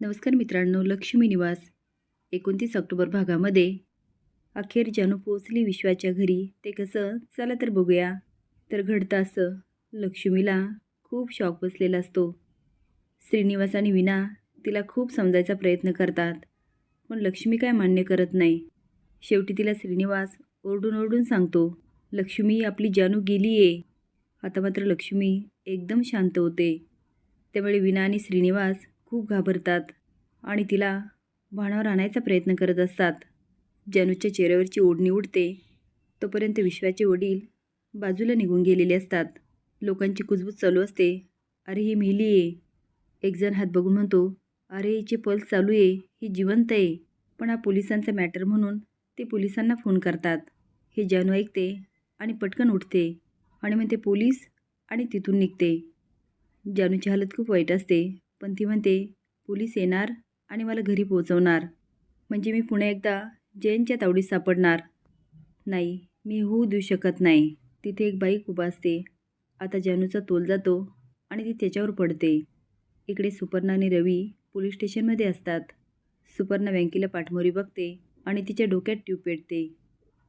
नमस्कार मित्रांनो लक्ष्मी निवास. एकोणतीस ऑक्टोबर भागामध्ये अखेर जानू पोचली विश्वाच्या घरी. ते कसं? चला तर बघूया. तर घडतं असं लक्ष्मीला खूप शॉक बसलेला असतो. श्रीनिवास आणि विना तिला खूप समजायचा प्रयत्न करतात. पण लक्ष्मी काय मान्य करत नाही. शेवटी तिला श्रीनिवास ओरडून ओरडून सांगतो लक्ष्मी आपली जानू गेली आहे आता मात्र लक्ष्मी एकदम शांत होते. त्यामुळे विना आणि श्रीनिवास खूप घाबरतात आणि तिला भाणावर आणायचा प्रयत्न करत असतात. जानूच्या चेहऱ्यावरची ओढणी उडते. तोपर्यंत विश्वाचे वडील बाजूला निघून गेलेले असतात. लोकांची कुजबूज चालू असते. अरे ही मिली आहे. एकजण हात बघून म्हणतो अरे हिचे पल्स चालू आहे. ही जिवंत आहे. पण हा पोलिसांचा मॅटर म्हणून ते पोलिसांना फोन करतात. हे जानू ऐकते आणि पटकन उठते आणि मग ते पोलीस आणि तिथून निघते. जानूची हालत खूप वाईट असते. पण ती म्हणते पोलीस येणार आणि मला घरी पोहोचवणार. म्हणजे मी पुन्हा एकदा जैनच्या तावडीत सापडणार. नाही मी होऊ देऊ शकत नाही. तिथे एक बाईक उभा असते. आता जानूचा तोल जातो आणि ती त्याच्यावर पडते. इकडे सुपर्णा आणि रवी पोलीस स्टेशनमध्ये असतात. सुपर्णा बँकेला पाठमोरी बघते आणि तिच्या डोक्यात ट्यूब पेटते.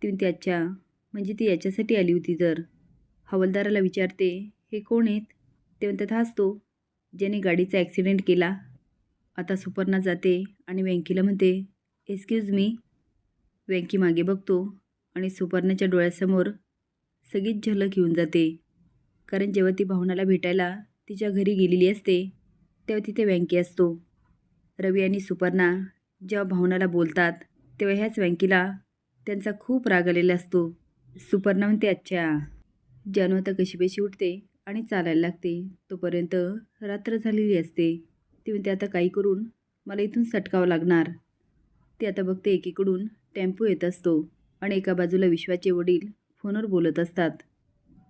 ती त्याच्या म्हणजे ती याच्यासाठी आली होती तर हवालदाराला विचारते हे कोण आहेत? ते म्हणतात हाच तो ज्याने गाडीचा ॲक्सिडेंट केला. आता सुपर्णा जाते आणि व्यंकीला म्हणते एक्सक्यूज मी व्यंकी मागे बघतो आणि सुपर्णाच्या डोळ्यासमोर सगळीच झलक येऊन जाते. कारण जेव्हा ती भावनाला भेटायला तिच्या घरी गेलेली असते तेव्हा तिथे व्यंकी असतो. रवी आणि सुपर्णा जेव्हा भावनाला बोलतात तेव्हा ह्याच व्यंकीला त्यांचा खूप राग आलेला असतो. सुपर्णा म्हणते अच्छा. जानू आता कशीबशी उठते आणि चालायला लागते. तोपर्यंत रात्र झालेली असते. ती म्हणते आता काही करून? मला इथून सटकावं लागणार. ती आता बघते एकीकडून टेम्पो येत असतो आणि एका बाजूला विश्वाचे वडील फोनवर बोलत असतात.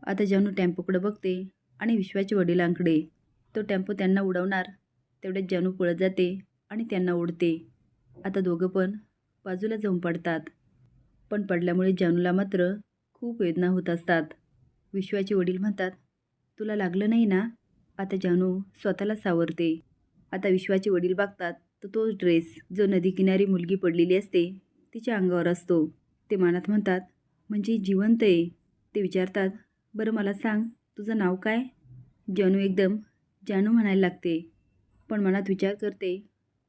आता जानू टेम्पोकडे बघते आणि विश्वाच्या वडिलांकडे. तो टेम्पो त्यांना उडवणार. तेवढ्यात जानू पळत जाते आणि त्यांना ओढते. आता दोघं पण बाजूला जाऊन पडतात. पण पडल्यामुळे जानूला मात्र खूप वेदना होत असतात. विश्वाचे वडील म्हणतात तुला लागलं नाही ना? आता जानू स्वतःला सावरते. आता विश्वाचे वडील बघतात तर तोच ड्रेस जो नदीकिनारी मुलगी पडलेली असते तिच्या अंगावर असतो. ते मनात म्हणतात म्हणजे जिवंत आहे. ते विचारतात बरं मला सांग तुझं नाव काय? जानू एकदम जानू म्हणायला लागते. पण मनात विचार करते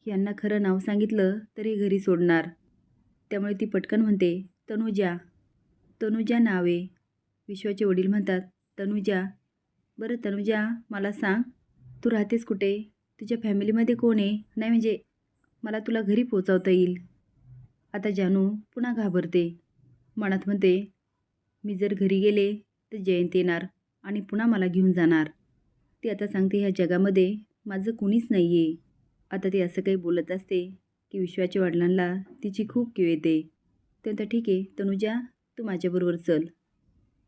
यांना खरं नाव सांगितलं तर हे घरी सोडणार. त्यामुळे ती पटकन म्हणते तनुजा. तनुजा नाव आहे. विश्वाचे वडील म्हणतात तनुजा बरं तनुजा मला सांग तू राहतेस कुठे? तुझ्या फॅमिलीमध्ये कोण आहे? नाही म्हणजे मला तुला घरी पोचवता येईल. आता जानू पुन्हा घाबरते. मनात म्हणते मी जर घरी गेले तर जयंत येणार आणि पुन्हा मला घेऊन जाणार. ती आता सांगते ह्या जगामध्ये माझं कुणीच नाही आहे आता ती असं काही बोलत असते की विश्वाच्या वडिलांना तिची खूप किव येते. त्यानंतर ठीक आहे तनुजा तू माझ्याबरोबर चल.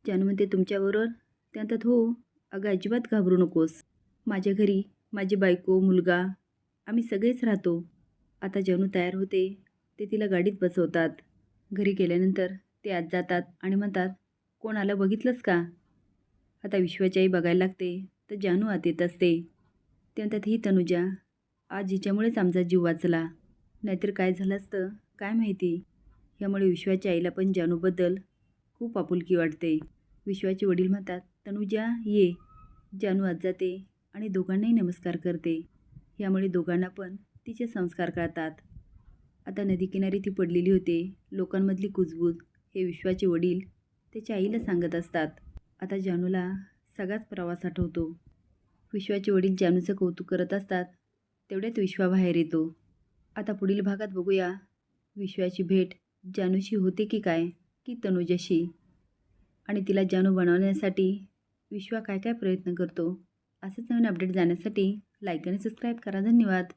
जानू म्हणते तुमच्याबरोबर? त्यानंतर हो. अगं अजिबात घाबरू नकोस. माझ्या घरी माझी बायको मुलगा आम्ही सगळेच राहतो. आता जानू तयार होते ते तिला गाडीत बसवतात. घरी गेल्यानंतर ते आत जातात आणि म्हणतात कोण आलं बघितलंस का? आता विश्वाची आई बघायला लागते तर जानू आत येत असते. ते म्हणतात ही तनुजा आज जिच्यामुळेच आमचा जीव वाचला. नाहीतर काय झालं असतं काय माहिती? यामुळे विश्वाच्या आईला पण जानूबद्दल खूप आपुलकी वाटते. विश्वाचे वडील म्हणतात तनुजा ये जानू आत जाते आणि दोघांनाही नमस्कार करते. यामुळे दोघांना पण तिचे संस्कार कळतात. आता नदीकिनारी ती पडलेली होते. लोकांमधली कुजबूज हे विश्वाचे वडील त्याच्या आईला सांगत असतात. आता जानूला सगळाच प्रवास आठवतो. विश्वाचे वडील जानूचं कौतुक करत असतात. तेवढ्यात विश्वा बाहेर येतो. आता पुढील भागात बघूया विश्वाची भेट जानूशी होते की काय की तनुजाशी? आणि तिला जानू बनवण्यासाठी विश्वा काय काय प्रयत्न करतो? असंच नवीन अपडेट जाण्यासाठी लाईक आणि सबस्क्राईब करा. धन्यवाद.